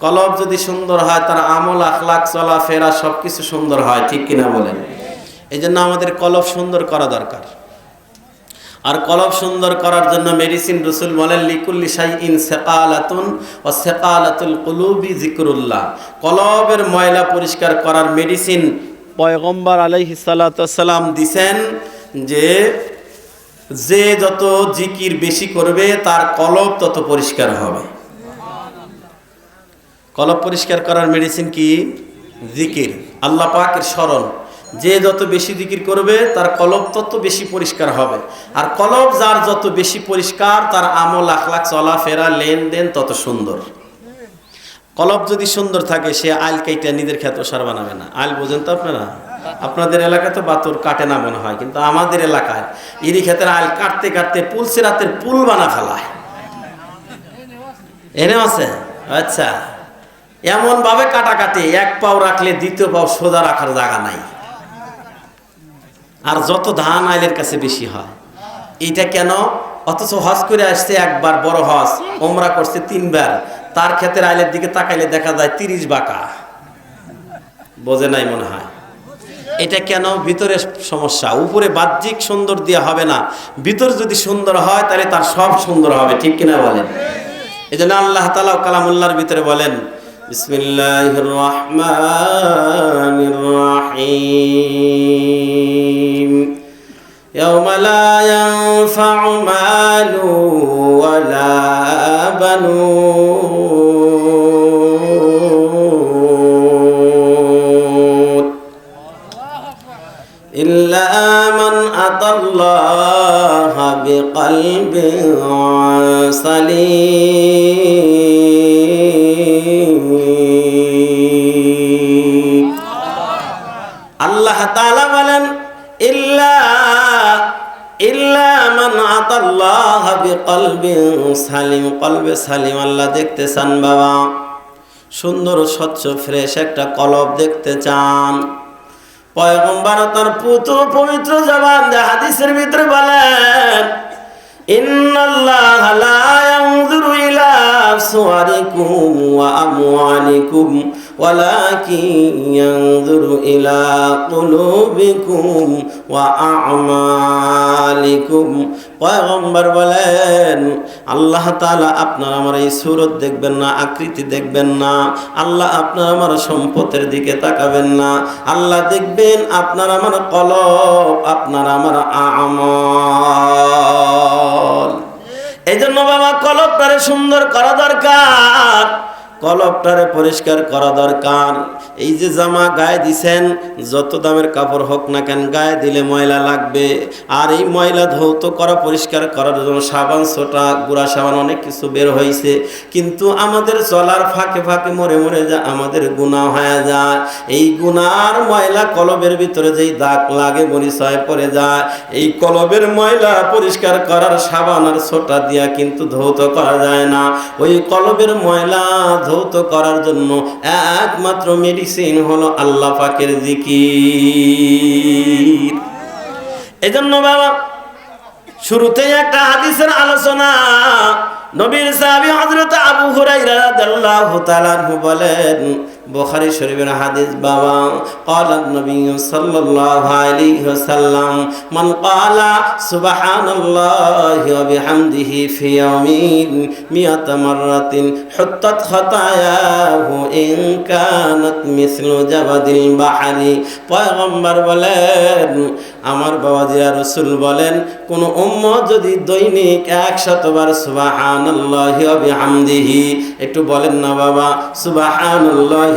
কলব যদি সুন্দর হয়, তার আমল আখলাক চলা, ফেরা সব কিছু সুন্দর হয়, ঠিক কিনা বলেন? এই জন্য আমাদের কলব সুন্দর করা দরকার। আর কলব সুন্দর করার জন্য মেডিসিন রসুল বলেন, লিকুল্লি শাই ইন সেকালাতুন ও সেকালাতুল কুলুবি জিকরুল্লাহ কলবের ময়লা পরিষ্কার করার মেডিসিন পয়গম্বর আলাইহি সালাম দিছেন যে যে যত জিকির বেশি করবে, তার কলব তত পরিষ্কার হবে। কলব পরিষ্কার করার মেডিসিন কি? জিকির। আল্লাহ পাকের স্মরণ। যে যত বেশি জিকির করবে, তার কলব তত বেশি পরিষ্কার হবে। আর কলব যার যত বেশি পরিষ্কার, তার আমল, আখলাখ, চলাফেরা, লেনদেন তত সুন্দর। কলব যদি সুন্দর থাকে, সে আইল কেইটা নিজের খ্যাত সার বানাবে না। আইল বোঝেন তো আপনারা? আপনাদের এলাকায় তো বাতুর কাটে না মনে হয়, কিন্তু আমাদের এলাকায় ইরি ক্ষেতের আইল কাটতে কাটতে পুল সিরাতের পুল বানা ফেলায়। এনে আছে? আচ্ছা। এমন ভাবে কাটাকাটি, এক পাও রাখলে দ্বিতীয় পাও সোজা রাখার জায়গা নাই। আর যত ধান আইলের কাছে বেশি হয়। এইটা কেন? অথচ হজ করে আসছে একবার বড় হজ ওমরা করছে তিনবার। তার ক্ষেতের আইলের দিকে তাকাইলে দেখা যায় তিরিশ বাঁকা। বোঝে নাই মনে হয়? এটা কেন? ভিতরে সমস্যা। উপরে বাহ্যিক সুন্দর দিয়ে হবে না। ভিতর যদি সুন্দর হয়, তাহলে তার সব সুন্দর হবে। ঠিক কিনা বলেন? এই জন্য আল্লাহ তালা কালামুল্লাহর ভিতরে বলেন بسم الله الرحمن الرحيم. يوم لا ينفع مال ولا بنون إلا من أتى الله بقلب سليم. আল্লাহ তাআলা বলেন, ইল্লা ইল্লা মান আতাল্লাহ বিকলবিন সালিম। কলবে সালিম আল্লাহ দেখতে চান, বাবা। সুন্দর, স্বচ্ছ, ফ্রেশ একটা কলব দেখতে চান। পয়গম্বর তার পুত্র পবিত্র জবান হাদিসের ভিতরে বলেন ইন্নাল্লাহ লা ইয়ানজুরু ইলা সুওয়ারিকুম ওয়া আমওয়ালিকুম ওয়ালাকিন ইয়ানজুরু ইলা কুলুবিকুম আ'মালিকুম। পয়গম্বর বলেন, আল্লাহ তালা আপনার আমার এই সুরত দেখবেন না, আকৃতি দেখবেন না, আল্লাহ আপনার আমার সম্পদের দিকে তাকাবেন না, আল্লাহ দেখবেন আপনার আমার কলব, আপনার আমার আমল। এই জন্য বাবা, কলবটারে সুন্দর করা দরকার। কলবটারে পরিষ্কার করা দরকার। এই যে জামা গায়ে দিছেন, যত দামের কাপড় হোক না কেন, গায়ে দিলে ময়লা লাগবে। আর এই ময়লা ধৌত করা, পরিষ্কার করার জন্য সাবান, সোটা, গুড়া সাবান অনেক কিছু বের হয়েছে কিন্তু আমাদের চলার ফাঁকে ফাঁকে মরে মরে যা, আমাদের গুণা হয়ে যায়। এই গুনার ময়লা কলবের ভিতরে যেই দাগ লাগে পরিচয় পড়ে যায়। এই কলবের ময়লা পরিষ্কার করার সাবান আর সোটা দিয়া কিন্তু ধৌত করা যায় না। ওই কলবের ময়লা ধৌত করার জন্য একমাত্র মেডিসিন হলো আল্লাহ পাকের জিকির। এজন্য বাবা, শুরুতেই একটা হাদিসের আলোচনা। নবীর সাহাবী হযরত আবু হুরায়রা রাদিয়াল্লাহু তাআলা বলেন বুখারী শরীফের হাদিস বাবা قال النبي صلى الله عليه وسلم من قال سبحان الله وبحمده في يوم مئة مرة حطت خطاياه إن كانت مثل جبد البحر পয়গম্বর বলেন আমার বাবাজিরা রসুল বলেন কোন উম্মত যদি দৈনিক একশতবার সুবহানাল্লাহি ওয়া বিহামদিহি একটু বলেন না বাবা সুবহানাল্লাহি ওয়া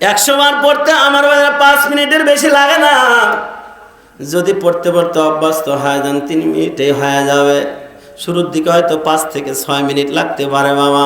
একশো বার পড়তে আমার পাঁচ মিনিটের বেশি লাগে না। যদি পড়তে পড়তে অভ্যস্ত হয় যান তিন মিনিটে হয়ে যাবে। শুরুর দিকে হয়তো পাঁচ থেকে ছয় মিনিট লাগতে পারে বাবা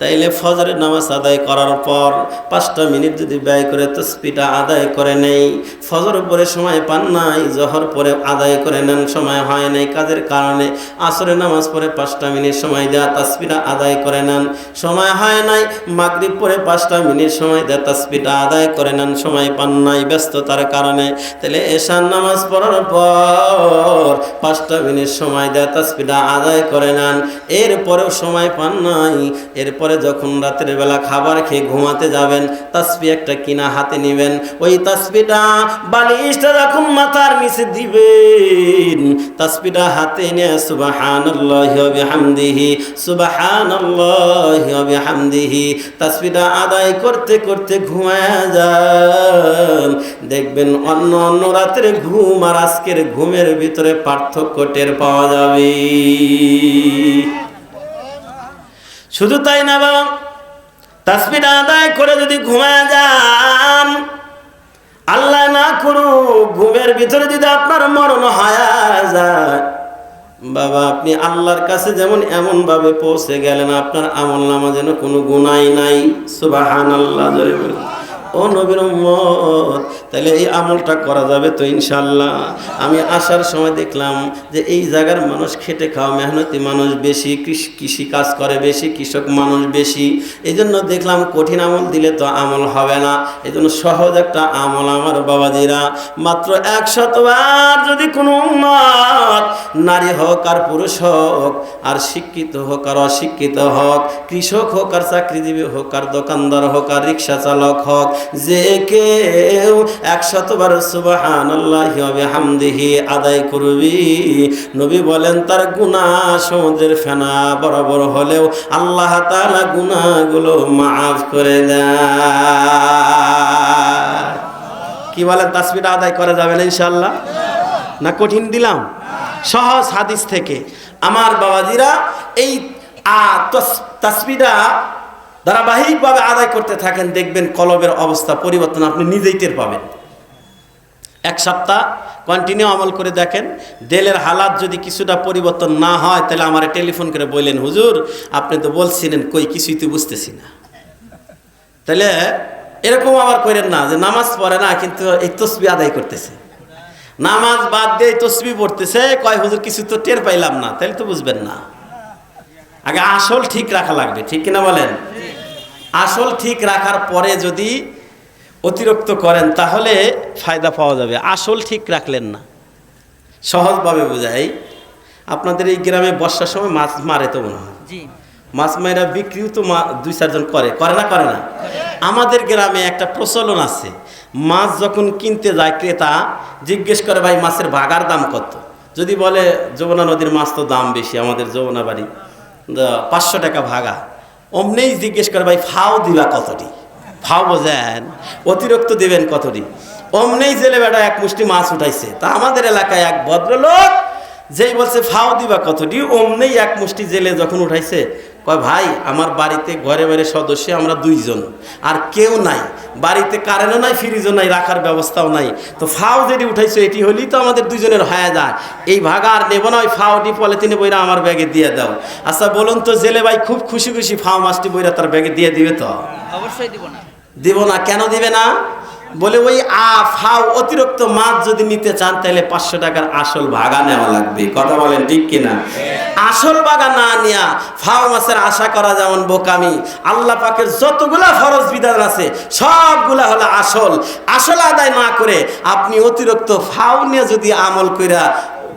তাইলে ফজরের নামাজ আদায় করার পর পাঁচটা মিনিট যদি ব্যয় করে তসপিটা আদায় করে নেই, ফজর পরে সময় পান নাই, জহর পরে আদায় করে নেন, সময় হয় নাই। কাজের কারণে আসরের নামাজ পরে পাঁচটা মিনিট সময় দেওয়া তাসপিটা আদায় করে নেন, সময় হয় নাই। মাগরিব পরে পাঁচটা মিনিট সময় দেওয়া তাসপিটা আদায় করে নেন, সময় পান নাই ব্যস্ততার কারণে। তাহলে এশার নামাজ পড়ার পর পাঁচটা মিনিট সময় দেয় তাসপিটা আদায় করে নেন। এরপরেও সময় পান নাই। এরপরে যখন রাতের বেলা খাবার খেয়ে ঘুমাতে যাবেন তাসপি একটা কিনা হাতে নেবেন। ওই তাসপিটা বালিশটা যখন মাথার নিচে দিবেন। তাসপিটা হাতে নিয়ে সুবহানাল্লাহি ওয়া বিহামদিহি, সুবহানাল্লাহি তাসপিটা আদায় করতে করতে ঘুমায়া যান। দেখবেন অন্য অন্য রাতের ঘুম আর আজকের ঘুমের ভিতরে পার্থক্য টের পাওয়া যাবে। শুধু তাই না বাবা তাসবিটা আদায় করে যদি ঘুমায় যান, আল্লাহ না করুক, ঘুমের ভিতরে যদি আপনার মরণ হায়া যায়, বাবা, আপনি আল্লাহর কাছে যেমন এমন ভাবে পৌঁছে গেলেন, আপনার আমল নামা যেন কোনো গুনাই নাই সুবাহান আল্লাহ। ও নবীর তাহলে এই আমলটা করা যাবে তো ইনশাল্লাহ আমি আসার সময় দেখলাম যে এই জায়গার মানুষ খেটে খাওয়া মেহনতি মানুষ বেশি কৃষি কাজ করে বেশি, কৃষক মানুষ বেশি। এই জন্য দেখলাম কঠিন আমল দিলে তো আমল হবে না। এই জন্য সহজ একটা আমল আমার বাবাজিরা। মাত্র একশতবার যদি কোনো উম্মত নারী হোক আর পুরুষ হোক, আর শিক্ষিত হোক আর অশিক্ষিত হোক, কৃষক হোক আর চাকরিজীবী হোক আর দোকানদার হোক আর রিক্সা চালক হোক যে কেউ একশতবার সুবাহান হামদিহি আদায় করবি। নবী বলেন, তার গুণা সমুদ্রের ফেনা বরাবর হলেও আল্লাহ তালা গুণাগুলো মাফ করে দেয় কি বলেন তাসবিটা আদায় করা যাবে না ইনশাল্লাহ না কঠিন দিলাম? সহজ হাদিস থেকে। আমার বাবাজিরা এই তাসবিটা ধারাবাহিকভাবে আদায় করতে থাকেন, দেখবেন কলবের অবস্থা, পরিবর্তন আপনি নিজেই টের পাবেন। এক সপ্তাহ কন্টিনিউ আমল করে দেখেন, দেলের হালাত যদি কিছুটা পরিবর্তন না হয়, তাহলে আমার টেলিফোন করে বললেন, হুজুর, আপনি তো বলছিলেন, কই, কিছুই তো বুঝতেছি না। তাহলে এরকম আবার করেন না, যে নামাজ পড়ে না, কিন্তু এই তসবি আদায় করতেছে। নামাজ বাদ দিয়ে তসবি পড়তেছে, কয়, হুজুর, কিছু তো টের পাইলাম না, তাহলে তো বুঝবেন না। আগে আসল ঠিক রাখা লাগবে, ঠিক কিনা বলেন? আসল ঠিক রাখার পরে যদি অতিরিক্ত করেন তাহলে ফায়দা পাওয়া যাবে। আসল ঠিক রাখলেন না। সহজভাবে বোঝাই আপনাদের এই গ্রামে বর্ষার সময় মাছ মারে তো মনে হয়। মাছ মায়েরা বিক্রিও তো মা দুই চারজন করে। করে না করে না। আমাদের গ্রামে একটা প্রচলন আছে। মাছ যখন কিনতে যায় ক্রেতা জিজ্ঞেস করে ভাই মাছের ভাগার দাম কত? যদি বলে যমুনা নদীর মাছ তো দাম বেশি আমাদের যমুনা বাড়ি পাঁচশো টাকা ভাগা। অমনেই জিজ্ঞেস করে, ভাই, ফাও দিবা কতটি? ফাও বোঝেন, অতিরিক্ত দেবেন কতটি? অমনেই জেলে বেটা এক মুষ্টি মাছ উঠাইছে। তা আমাদের এলাকায় এক ভদ্রলোক যেই বলছে, ফাও দিবা কতটি? অমনেই এক মুষ্টি জেলে যখন উঠাইছে কয় ভাই আমার বাড়িতে ঘরে ঘরে সদস্য আমরা দুইজন। আর কেউ নাই। বাড়িতে কারেন্টও নাই ফ্রিজও নাই রাখার ব্যবস্থাও নাই। তো ফাও যেটি উঠাইছো এটি হলেই তো আমাদের দুইজনের হয়ে যায়। এই ভাগা আর নেব না ওই ফাওটি পলিথিনে বইরা আমার ব্যাগে দিয়ে দাও। আচ্ছা বলুন তো জেলে ভাই খুব খুশি খুশি ফাও মাছটি বইরা তার ব্যাগে দিয়ে দিবে তো? অবশ্যই দিব না। দিব না কেন দিবে না? বলে ওই আ ফাও অতিরিক্ত মাছ যদি নিতে চান, তাহলে পাঁচশো টাকার আসল ভাগা নেওয়া লাগবে। কথা বলেন ঠিক কিনা? আসল ভাগা না নিয়া ফাও মাছের আশা করা যেমন বোকামি, আল্লাহ পাকের যতগুলা ফরজ বিধান আছে, সবগুলা হলো আসল। আসল আদায় না করে আপনি অতিরিক্ত ফাও নিয়ে যদি আমল কইরা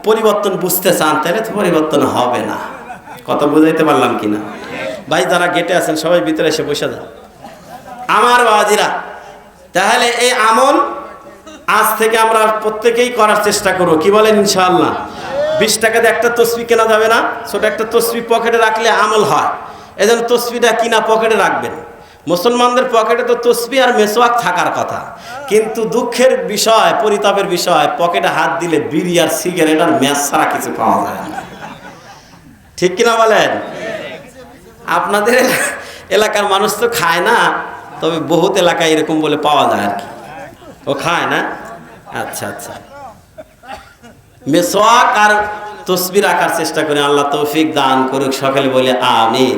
পরিবর্তন বুঝতে চান, তাহলে তো পরিবর্তন হবে না। কথা বুঝাইতে পারলাম কিনা? ভাই, যারা গেটে আছেন, সবাই ভিতরে এসে বসে যাও আমার বাবাজিরা তাহলে এই আমল আজ থেকে আমরা প্রত্যেকেই করার চেষ্টা করব। কি বলেন ইনশাআল্লাহ? বিশ টাকাতে একটা তসবি কেনা যাবে না। ছোট একটা তসবি পকেটে রাখলে আমল হয়। এই জন্য তসবিটা কিনা পকেটে রাখবেন। মুসলমানদের পকেটে তো তসবি আর মেসোয়াক থাকার কথা। কিন্তু দুঃখের বিষয়, পরিতাপের বিষয়, পকেটে হাত দিলে বিড়ি আর সিগারেট আর ম্যাচ ছাড়া কিছু পাওয়া যায় না। ঠিক কিনা বলেন? আপনাদের এলাকার মানুষ তো খায় না। তবে বহুত এলাকায় এরকম বলে পাওয়া যায় আর কি। ও খায় না? আচ্ছা আচ্ছা। মেসোয়াক আর তসবির আঁকার চেষ্টা করে, আল্লাহ তৌফিক দান করুক, সকালে বলে আমিন।